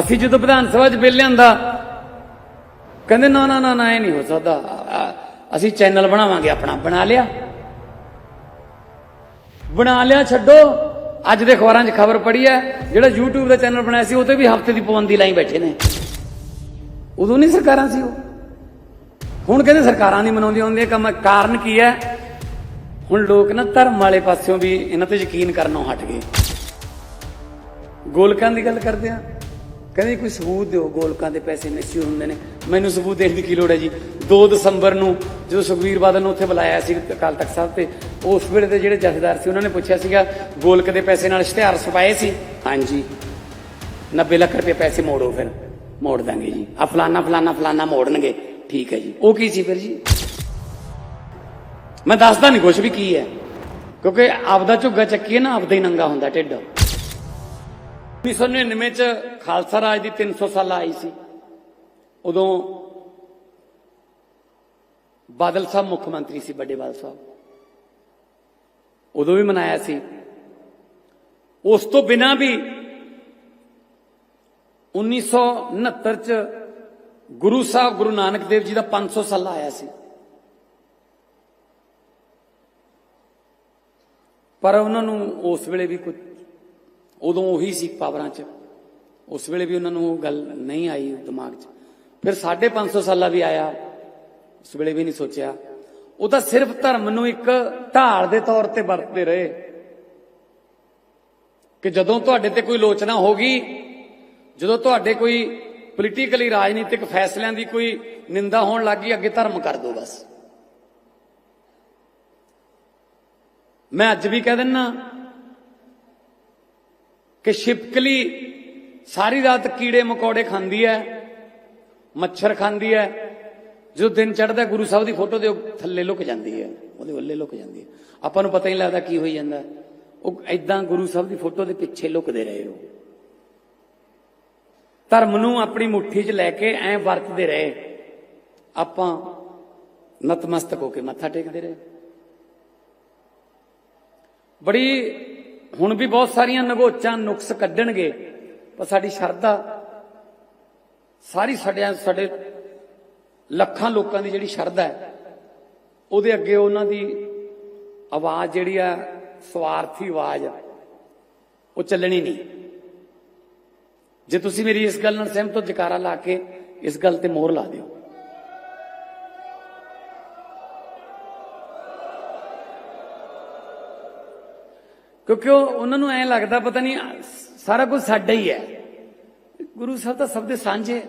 ਅਸੀਂ ਜਦੋਂ ਵਿਧਾਨ ਸਭਾ 'ਚ ਬਿੱਲ ਲਿਆਂਦਾ, ਕਹਿੰਦੇ ਨਾ ਨਾ ਨਾ ਨਾ, ਇਹ ਨਹੀਂ ਹੋ ਸਕਦਾ। ਅਸੀਂ ਚੈਨਲ ਬਣਾਵਾਂਗੇ, ਆਪਣਾ ਬਣਾ ਲਿਆ। ਬਣਾ ਲਿਆ, ਛੱਡੋ। ਅੱਜ ਦੇ ਅਖਬਾਰਾਂ 'ਚ ਖਬਰ ਪੜੀ ਹੈ, ਜਿਹੜਾ YouTube ਦਾ ਚੈਨਲ ਬਣਾਇਆ ਸੀ, ਉਹ ਤੇ ਵੀ ਹਫ਼ਤੇ ਦੀ ਪਾਬੰਦੀ ਲਾਈ ਬੈਠੇ ਨੇ। ਉਦੋਂ ਨਹੀਂ ਸਰਕਾਰਾਂ ਸੀ ਉਹ। ਹੁਣ ਕਹਿੰਦੇ ਸਰਕਾਰਾਂ ਨਹੀਂ ਮਨਾਉਂਦੀਆਂ ਹੁੰਦੀਆਂ, ਕੰਮ ਕਾਰਨ ਕੀ ਹੈ? ਹੁਣ ਲੋਕ ਨਾ ਧਰਮ ਵਾਲੇ ਪਾਸਿਓਂ ਵੀ ਇਹਨਾਂ ਤੇ ਯਕੀਨ ਕਰਨੋਂ ਹਟ ਗਏ। ਗੋਲਕਾਂ ਦੀ ਗੱਲ ਕਰਦੇ ਆ ਕਹਿੰਦੇ ਕੋਈ ਸਬੂਤ ਦਿਓ, ਗੋਲਕਾਂ ਦੇ ਪੈਸੇ ਮਿਸਯੂਜ਼ ਹੁੰਦੇ ਨੇ। ਮੈਨੂੰ ਸਬੂਤ ਦੇਣ ਦੀ ਕੀ ਲੋੜ ਹੈ ਜੀ? 2 ਦਸੰਬਰ ਨੂੰ ਜਦੋਂ ਸੁਖਵੀਰ ਬਾਦਲ ਨੂੰ ਉੱਥੇ ਬੁਲਾਇਆ ਸੀ ਅਕਾਲ ਤਖਤ ਸਾਹਿਬ ਤੇ, ਉਸ ਵੇਲੇ ਦੇ ਜਿਹੜੇ ਜਥੇਦਾਰ ਸੀ, ਉਹਨਾਂ ਨੇ ਪੁੱਛਿਆ ਸੀਗਾ, ਗੋਲਕ ਦੇ ਪੈਸੇ ਨਾਲ ਇਸ਼ਤਿਹਾਰ ਛਪਾਏ ਸੀ? ਹਾਂਜੀ। 90 ਲੱਖ ਰੁਪਏ ਪੈਸੇ ਮੋੜੋ ਫਿਰ। ਮੋੜ ਦਾਂਗੇ ਜੀ। ਆ ਫਲਾਨਾ ਫਲਾਨਾ ਫਲਾਨਾ ਮੋੜਨਗੇ। ਠੀਕ ਹੈ ਜੀ। ਉਹ ਕੀ ਸੀ ਫਿਰ ਜੀ? ਮੈਂ ਦੱਸਦਾ ਨਹੀਂ ਕੁਝ ਵੀ ਕੀ ਹੈ। ਕਿਉਂਕਿ ਆਪਦਾ ਝੁੱਗਾ ਚੱਕੀਏ ਨਾ, ਆਪਦਾ ਹੀ ਨੰਗਾ ਹੁੰਦਾ ਢਿੱਡ। 1999 ਚ ਖਾਲਸਾ ਰਾਜ ਦੀ 300 ਸਾਲ ਆਈ ਸੀ। ਉਦੋਂ ਬਾਦਲ ਸਾਹਿਬ ਮੁੱਖ ਮੰਤਰੀ ਸੀ ਵੱਡੇ ਬਾਦਲ ਸਾਹਿਬ। ਉਦੋਂ ਵੀ ਮਨਾਇਆ ਸੀ। ਉਸ ਤੋਂ ਬਿਨਾ ਵੀ 1969 ਚ ਗੁਰੂ ਸਾਹਿਬ ਗੁਰੂ ਨਾਨਕ ਦੇਵ ਜੀ ਦਾ 500 ਸਾਲਾ ਆਇਆ ਸੀ। ਪਰ ਉਹਨਾਂ ਨੂੰ ਉਸ ਵੇਲੇ ਵੀ ਕੁਝ ਉਦੋਂ ਉਹੀ ਸੀ ਪਾਵਰਾਂ 'ਚ। ਉਸ ਵੇਲੇ ਵੀ ਉਹਨਾਂ ਨੂੰ ਉਹ ਗੱਲ ਨਹੀਂ ਆਈ ਦਿਮਾਗ 'ਚ। ਫਿਰ 550 ਸਾਲਾਂ ਵੀ ਆਇਆ। ਉਸ ਵੇਲੇ ਵੀ ਨਹੀਂ ਸੋਚਿਆ। ਉਹ ਤਾਂ ਸਿਰਫ ਧਰਮ ਨੂੰ ਇੱਕ ਢਾਲ ਦੇ ਤੌਰ ਤੇ ਵਰਤਦੇ ਰਹੇ। ਕਿ ਜਦੋਂ ਤੁਹਾਡੇ ਤੇ ਕੋਈ ਲੋਚਨਾ ਹੋਗੀ ਜਦੋਂ ਤੁਹਾਡੇ ਕੋਈ ਪੋਲੀਟੀਕਲੀ ਰਾਜਨੀਤਿਕ ਫੈਸਲਿਆਂ ਦੀ ਕੋਈ ਨਿੰਦਾ ਹੋਣ ਲੱਗੀ ਅੱਗੇ ਧਰਮ ਕਰ ਦਿਓ ਬਸ। ਮੈਂ ਅੱਜ ਵੀ ਕਹਿ ਦਿੰਨਾ ਕਿ ਛਿਪਕਲੀ ਸਾਰੀ ਰਾਤ ਕੀੜੇ ਮਕੌੜੇ ਖਾਂਦੀ ਹੈ, ਮੱਛਰ ਖਾਂਦੀ ਹੈ, ਜੋ ਦਿਨ ਚੜ੍ਹਦਾ ਗੁਰੂ ਸਾਹਿਬ ਦੀ ਫੋਟੋ ਦੇ ਥੱਲੇ ਲੁਕ ਜਾਂਦੀ ਹੈ, ਉਹਦੇ ਵੱਲੇ ਲੁਕ ਜਾਂਦੀ ਹੈ। ਆਪਾਂ ਨੂੰ ਪਤਾ ਹੀ ਨਹੀਂ ਲੱਗਦਾ ਕੀ ਹੋਈ ਜਾਂਦਾ। ਉਹ ਐਦਾਂ ਗੁਰੂ ਸਾਹਿਬ ਦੀ ਫੋਟੋ ਦੇ ਪਿੱਛੇ ਲੁਕਦੇ ਰਹੇ ਉਹ। ਧਰਮ ਨੂੰ ਆਪਣੀ ਮੁੱਠੀ 'ਚ ਲੈ ਕੇ ਐ ਵਰਤਦੇ ਰਹੇ। ਆਪਾਂ ਨਤਮਸਤਕ ਹੋ ਕੇ ਮੱਥਾ ਟੇਕਦੇ ਰਹੇ। ਬੜੀ ਹੁਣ ਵੀ ਬਹੁਤ ਸਾਰੀਆਂ ਨਗੋਚਾਂ ਨੁਕਸ ਕੱਢਣਗੇ ਪਰ ਸਾਡੀ ਸ਼ਰਧਾ ਸਾਰੀ ਸਾਡਿਆਂ ਸਾਡੇ ਲੱਖਾਂ ਲੋਕਾਂ ਦੀ ਜਿਹੜੀ ਸ਼ਰਧਾ ਹੈ ਉਹਦੇ ਅੱਗੇ ਉਹਨਾਂ ਦੀ ਆਵਾਜ਼ ਜਿਹੜੀ ਆ ਸਵਾਰਥੀ ਆਵਾਜ਼ ਆ, ਉਹ ਚੱਲਣੀ ਨਹੀਂ। ਜੇ ਤੁਸੀਂ ਮੇਰੀ ਇਸ ਗੱਲ ਨਾਲ ਸਹਿਮਤ ਹੋ ਜਕਾਰਾ ਲਾ ਕੇ ਇਸ ਗੱਲ ਤੇ ਮੋਹਰ ਲਾ ਦਿਓ। ਕਿਉਂਕਿ ਉਹਨਾਂ ਨੂੰ ਐਂ ਲੱਗਦਾ ਪਤਾ ਨਹੀਂ, ਸਾਰਾ ਕੁਝ ਸਾਡਾ ਹੀ ਹੈ। ਗੁਰੂ ਸਾਹਿਬ ਤਾਂ ਸਭ ਦੇ ਸਾਂਝੇ।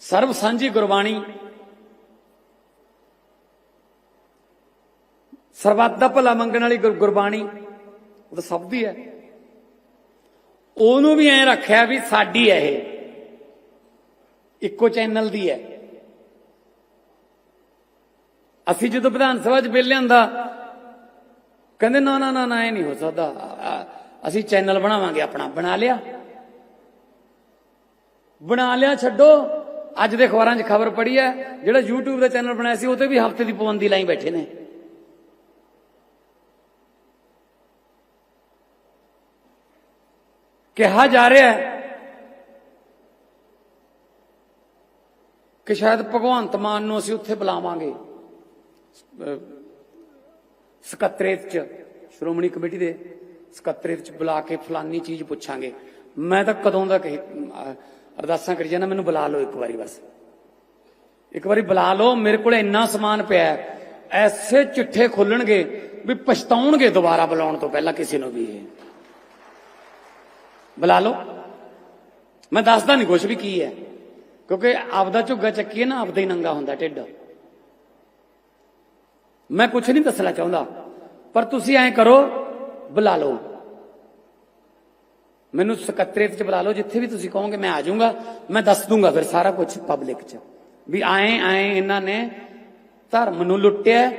ਸਰਬ ਸਾਂਝੀ ਗੁਰਬਾਣੀ। ਸਰਬੱਤ ਦਾ ਭਲਾ ਮੰਗਣ ਵਾਲੀ ਗੁਰ- ਗੁਰਬਾਣੀ। ਉਹ ਤਾਂ ਸਭ ਦੀ ਹੈ। ਉਹਨੂੰ ਵੀ ਐਂ ਰੱਖਿਆ ਵੀ ਸਾਡੀ ਹੈ ਇਹ। ਇੱਕੋ ਚੈਨਲ ਦੀ ਹੈ। ਅਸੀਂ ਜਦੋਂ ਵਿਧਾਨ ਸਭਾ 'ਚ ਬਿੱਲ ਲਿਆਂਦਾ ਕਹਿੰਦੇ, ਨਾ ਨਾ ਨਾ ਨਾ, ਇਹ ਨਹੀਂ ਹੋ ਸਕਦਾ। ਅਸੀਂ ਚੈਨਲ ਬਣਾਵਾਂਗੇ ਆਪਣਾ। ਬਣਾ ਲਿਆ। ਬਣਾ ਲਿਆ, ਛੱਡੋ। ਅੱਜ ਦੇ ਅਖਬਾਰਾਂ 'ਚ ਖਬਰ ਪੜੀ ਹੈ, ਜਿਹੜਾ YouTube ਦਾ ਚੈਨਲ ਬਣਾਇਆ ਸੀ, ਉਹ ਤੇ ਵੀ ਹਫ਼ਤੇ ਦੀ ਪਾਬੰਦੀ ਲਾਈ ਬੈਠੇ ਨੇ। ਕਿਹਾ ਜਾ ਰਿਹਾ ਹੈ ਕਿ ਸ਼ਾਇਦ ਭਗਵੰਤ ਮਾਨ ਨੂੰ ਅਸੀਂ ਉੱਥੇ ਬੁਲਾਵਾਂਗੇ। ਸਕੱਤਰੇਤ ਚ, ਸ਼੍ਰੋਮਣੀ ਕਮੇਟੀ ਦੇ ਸਕੱਤਰੇਤ ਚ ਬੁਲਾ ਕੇ ਫਲਾਨੀ ਚੀਜ਼ ਪੁੱਛਾਂਗੇ। ਮੈਂ ਤਾਂ ਕਦੋਂ ਦਾ ਕਹੀ ਅਰਦਾਸਾਂ ਕਰੀ ਜਾਣਾ ਮੈਨੂੰ ਬੁਲਾ ਲਓ ਇੱਕ ਵਾਰੀ ਬਸ। ਇੱਕ ਵਾਰੀ ਬੁਲਾ ਲਓ, ਮੇਰੇ ਕੋਲ ਇੰਨਾ ਸਮਾਨ ਪਿਆ ਹੈ। ਐਸੇ ਚਿੱਠੇ ਖੋਲਣਗੇ ਵੀ ਪਛਤਾਉਣਗੇ ਦੁਬਾਰਾ ਬੁਲਾਉਣ ਤੋਂ ਪਹਿਲਾਂ ਕਿਸੇ ਨੂੰ ਵੀ ਇਹ। ਬੁਲਾ ਲਓ। ਮੈਂ ਦੱਸਦਾ ਨਹੀਂ ਕੁਝ ਵੀ ਕੀ ਹੈ, ਕਿਉਂਕਿ ਆਪਦਾ ਝੁੱਗਾ ਚੱਕੀਏ ਨਾ, ਆਪਦਾ ਹੀ ਨੰਗਾ ਹੁੰਦਾ ਢਿੱਡ। ਮੈਂ ਕੁਝ ਨਹੀਂ ਦੱਸਣਾ ਚਾਹੁੰਦਾ। ਪਰ ਤੁਸੀਂ ਐਂ ਕਰੋ, ਬੁਲਾ ਲਓ। ਮੈਨੂੰ ਸਕੱਤਰੇਤ ਚ ਬੁਲਾ ਲਓ, ਜਿੱਥੇ ਵੀ ਤੁਸੀਂ ਕਹੋਗੇ ਮੈਂ ਆ ਜਾਊਂਗਾ। ਮੈਂ ਦੱਸ ਦੂੰਗਾ ਫਿਰ ਸਾਰਾ ਕੁਝ ਪਬਲਿਕ ਚ। ਵੀ ਆਏ ਆਏ ਇਹਨਾਂ ਨੇ ਧਰਮ ਨੂੰ ਲੁੱਟਿਆ,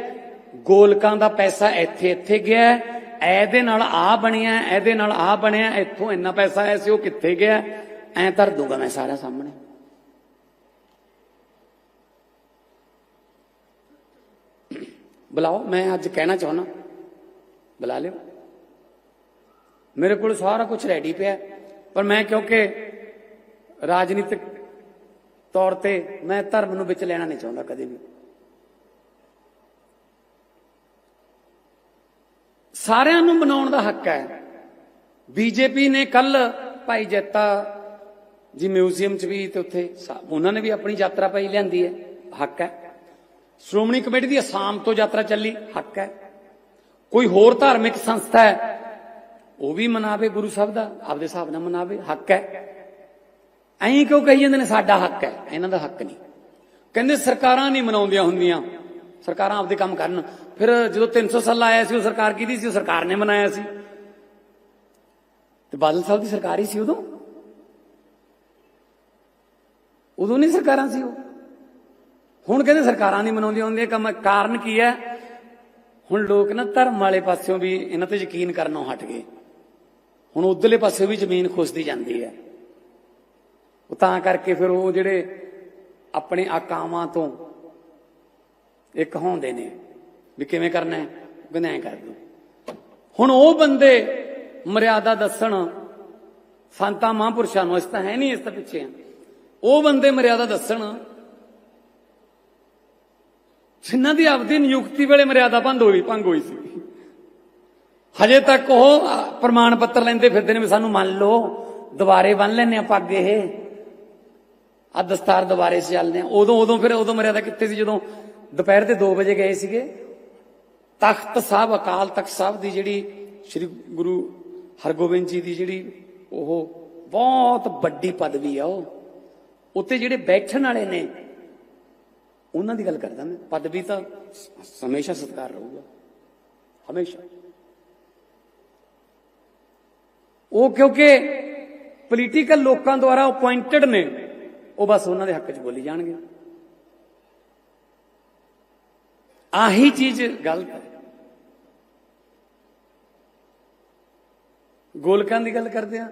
ਗੋਲਕਾਂ ਦਾ ਪੈਸਾ ਇੱਥੇ ਇੱਥੇ ਗਿਆ, ਇਹਦੇ ਨਾਲ ਆ ਬਣਿਆ, ਇਹਦੇ ਨਾਲ ਆ ਬਣਿਆ, ਇੱਥੋਂ ਇੰਨਾ ਪੈਸਾ ਆਇਆ ਸੀ, ਉਹ ਕਿੱਥੇ ਗਿਆ? ਐਂ ਧਰ ਦੂੰਗਾ ਮੈਂ ਸਾਰਾ ਸਾਹਮਣੇ। ਬੁਲਾਓ, ਮੈਂ ਅੱਜ ਕਹਿਣਾ ਚਾਹੁੰਦਾ। ਬੁਲਾ ਲਿਓ। ਮੇਰੇ ਕੋਲ ਸਾਰਾ ਕੁਝ ਰੈਡੀ ਪਿਆ ਪਰ ਮੈਂ ਕਿਉਂਕਿ ਰਾਜਨੀਤਿਕ ਤੌਰ ਤੇ ਮੈਂ ਧਰਮ ਨੂੰ ਵਿੱਚ ਲੈਣਾ ਨਹੀਂ ਚਾਹੁੰਦਾ ਕਦੇ ਵੀ। ਸਾਰਿਆਂ ਨੂੰ ਬਣਾਉਣ ਦਾ ਹੱਕ ਹੈ। ਬੀਜੇਪੀ ਨੇ ਕੱਲ ਭਾਈ ਜੈਤਾ ਜੀ ਮਿਊਜ਼ੀਅਮ 'ਚ ਵੀ ਤੇ ਉੱਥੇ ਉਹਨਾਂ ਨੇ ਵੀ ਆਪਣੀ ਯਾਤਰਾ ਪਾਈ ਲਿਆਂਦੀ ਹੈ। ਹੱਕ ਹੈ। ਸ਼੍ਰੋਮਣੀ ਕਮੇਟੀ ਦੀ ਅਸਾਮ ਤੋਂ ਯਾਤਰਾ ਚੱਲੀ, ਹੱਕ ਹੈ। ਕੋਈ ਹੋਰ ਧਾਰਮਿਕ ਸੰਸਥਾ ਹੈ, ਉਹ ਵੀ ਮਨਾਵੇ ਗੁਰੂ ਸਾਹਿਬ ਦਾ, ਆਪਦੇ ਹਿਸਾਬ ਨਾਲ ਮਨਾਵੇ, ਹੱਕ ਹੈ। ਐਂ ਕਿਉਂ ਕਹੀ ਜਾਂਦੇ ਨੇ, ਸਾਡਾ ਹੱਕ ਹੈ, ਇਹਨਾਂ ਦਾ ਹੱਕ ਨਹੀਂ। ਕਹਿੰਦੇ ਸਰਕਾਰਾਂ ਨਹੀਂ ਮਨਾਉਂਦੀਆਂ ਹੁੰਦੀਆਂ, ਸਰਕਾਰਾਂ ਆਪਦੇ ਕੰਮ ਕਰਨ। ਫਿਰ ਜਦੋਂ 300 ਸਾਲ ਆਇਆ ਸੀ, ਉਹ ਸਰਕਾਰ ਕਿਹਦੀ ਸੀ? ਉਹ ਸਰਕਾਰ ਨੇ ਮਨਾਇਆ ਸੀ। ਤੇ ਬਾਦਲ ਸਾਹਿਬ ਦੀ ਸਰਕਾਰ ਹੀ ਸੀ ਉਦੋਂ? ਉਦੋਂ ਨਹੀਂ ਸਰਕਾਰਾਂ ਸੀ ਉਹ। ਹੁਣ ਕਹਿੰਦੇ ਸਰਕਾਰਾਂ ਨਹੀਂ ਮਨਾਉਂਦੀਆਂ ਹੁੰਦੀਆਂ ਕੰਮ ਕਾਰਨ ਕੀ ਹੈ? ਹੁਣ ਲੋਕ ਨਾ ਧਰਮ ਵਾਲੇ ਪਾਸਿਓਂ ਵੀ ਇਹਨਾਂ ਤੇ ਯਕੀਨ ਕਰਨੋਂ ਹਟ ਗਏ। ਹੁਣ ਉਧਰਲੇ ਪਾਸੇ ਵੀ ਜ਼ਮੀਨ ਖੁਸਦੀ ਜਾਂਦੀ ਹੈ। ਉਹ ਤਾਂ ਕਰਕੇ ਫਿਰ ਉਹ ਜਿਹੜੇ ਆਪਣੇ ਆਕਾਵਾਂ ਤੋਂ ਇੱਕ ਹੁੰਦੇ ਨੇ, ਵੀ ਕਿਵੇਂ ਕਰਨਾ ਹੈ? ਉਹ ਕਰ ਦੋ। ਹੁਣ ਉਹ ਬੰਦੇ ਮਰਿਆਦਾ ਦੱਸਣ, ਸੰਤਾਂ ਮਹਾਂਪੁਰਸ਼ਾਂ ਨੂੰ ਇਸ ਤਾਂ ਹੈ ਨਹੀਂ ਇਸ ਤਾਂ ਪਿੱਛੇ। ਆ ਉਹ ਬੰਦੇ ਮਰਿਆਦਾ ਦੱਸਣ ਜਿਨ੍ਹਾਂ ਦੀ ਆਪਦੀ ਨਿਯੁਕਤੀ ਵੇਲੇ ਮਰਿਆਦਾ ਭੰਗ ਹੋਈ ਭੰਗ ਹੋਈ ਸੀ। ਹਜੇ ਤੱਕ ਉਹ ਪ੍ਰਮਾਣ ਪੱਤਰ ਲੈਂਦੇ ਫਿਰਦੇ ਨੇ ਵੀ ਸਾਨੂੰ ਮੰਨ ਲਓ, ਦੁਬਾਰੇ ਬੰਨ ਲੈਨੇ ਆ ਪੱਗ ਇਹ। ਆ ਦਸਤਾਰ ਦੁਬਾਰੇ ਚੱਲਦੇ ਆ ਉਦੋਂ ਉਦੋਂ ਫਿਰ ਉਦੋਂ ਮਰਿਆਦਾ ਕਿੱਥੇ ਸੀ? ਜਦੋਂ ਦੁਪਹਿਰ ਦੇ 2 ਵਜੇ ਗਏ ਸੀਗੇ, ਤਖਤ ਸਾਹਿਬ, ਅਕਾਲ ਤਖਤ ਸਾਹਿਬ ਦੀ ਜਿਹੜੀ ਸ੍ਰੀ ਗੁਰੂ ਹਰਗੋਬਿੰਦ ਜੀ ਦੀ ਜਿਹੜੀ ਉਹ ਬਹੁਤ ਵੱਡੀ ਪਦਵੀ ਆ ਉਹ। ਉੱਤੇ ਜਿਹੜੇ ਬੈਠਣ ਵਾਲੇ ਨੇ ਉਹਨਾਂ ਦੀ ਗੱਲ ਕਰਦਾ ਮੈਂ। ਪਦਵੀ ਤਾਂ ਹਮੇਸ਼ਾ ਸਤਿਕਾਰ ਰਹੂਗਾ। ਹਮੇਸ਼ਾ। ਉਹ ਕਿਉਂਕਿ ਪੋਲੀਟੀਕਲ ਲੋਕਾਂ ਦੁਆਰਾ ਅਪਾਇੰਟਡ ਨੇ, ਉਹ ਬਸ ਉਹਨਾਂ ਦੇ ਹੱਕ 'ਚ ਬੋਲੀ ਜਾਣਗੇ। ਆਹੀ ਚੀਜ਼ ਗਲਤ ਹੈ ਗੋਲਕਾਂ ਦੀ ਗੱਲ ਕਰਦੇ ਆ।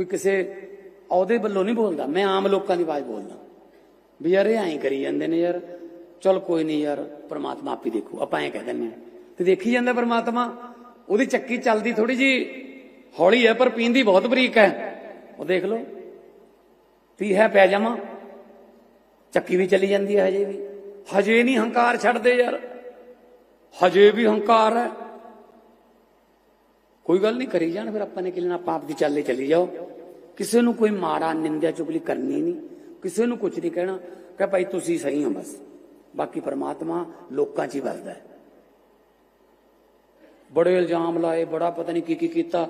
ਕੋਈ ਕਿਸੇ ਅਹੁਦੇ ਵੱਲੋਂ ਨਹੀਂ ਬੋਲਦਾ। ਮੈਂ ਆਮ ਲੋਕਾਂ ਦੀ ਆਵਾਜ਼ ਬੋਲਦਾ। ਵੀ ਯਾਰ ਇਹ ਐਂ ਕਰੀ ਜਾਂਦੇ ਨੇ ਯਾਰ। ਚਲ ਕੋਈ ਨਹੀਂ ਯਾਰ, ਪ੍ਰਮਾਤਮਾ ਹੀ ਦੇਖੂ। ਆਪਾਂ ਐਂ ਕਹਿ ਦਿੰਦੇ ਆ ਤੇ ਦੇਖੀ ਜਾਂਦਾ ਪ੍ਰਮਾਤਮਾ? ਉਹਦੀ ਚੱਕੀ ਚੱਲਦੀ ਥੋੜੀ ਜੀ ਹੌਲੀ ਹੈ, ਪਰ ਪੀਂਦੀ ਬਹੁਤ ਬਰੀਕ ਹੈ। ਉਹ ਦੇਖ ਲਓ। ਤੀ ਹੈ ਪੈ ਜਾਵਾਂ ਚੱਕੀ ਵੀ ਚੱਲੀ ਜਾਂਦੀ ਹੈ ਹਜੇ ਵੀ। ਹਜੇ ਨਹੀਂ ਹੰਕਾਰ ਛੱਡਦੇ ਯਾਰ। ਹਜੇ ਵੀ ਹੰਕਾਰ ਹੈ। ਕੋਈ ਗੱਲ ਨਹੀਂ, ਕਰੀ ਜਾਣ ਫਿਰ ਆਪਾਂ ਨੇ ਕਿ ਲੈਣਾ ਆਪਾਂ ਆਪ ਦੀ ਚੱਲੇ ਚਲੀ ਜਾਓ। ਕਿਸੇ ਨੂੰ ਕੋਈ ਮਾੜਾ, ਨਿੰਦਿਆ ਚੁਗਲੀ ਕਰਨੀ ਨਹੀਂ। ਕਿਸੇ ਨੂੰ ਕੁਝ ਨਹੀਂ ਕਹਿਣਾ। ਕਿ ਭਾਈ ਤੁਸੀਂ ਸਹੀ ਹੋ ਬਸ। ਬਾਕੀ ਪਰਮਾਤਮਾ ਲੋਕਾਂ 'ਚ ਹੀ ਵਸਦਾ ਹੈ। ਬੜੇ ਇਲਜ਼ਾਮ ਲਾਏ, ਬੜਾ ਪਤਾ ਨਹੀਂ ਕੀ ਕੀ ਕੀਤਾ।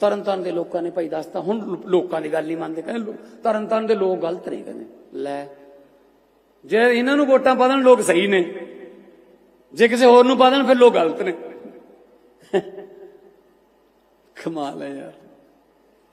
ਤਰਨਤਾਰਨ ਦੇ ਲੋਕਾਂ ਨੇ ਭਾਈ ਦੱਸਤਾ। ਹੁਣ ਲੋਕਾਂ ਦੀ ਗੱਲ ਨਹੀਂ ਮੰਨਦੇ। ਕਹਿੰਦੇ ਲੋ- ਤਰਨਤਾਰਨ ਦੇ ਲੋਕ ਗਲਤ ਨੇ ਕਹਿੰਦੇ। ਲੈ, ਜੇ ਇਹਨਾਂ ਨੂੰ ਵੋਟਾਂ ਪਾ ਦੇਣ, ਲੋਕ ਸਹੀ ਨੇ। ਜੇ ਕਿਸੇ ਹੋਰ ਨੂੰ ਪਾ ਦੇਣ, ਫਿਰ ਲੋਕ ਗਲਤ ਨੇ। ਕਮਾਲ ਹੈ ਯਾਰ।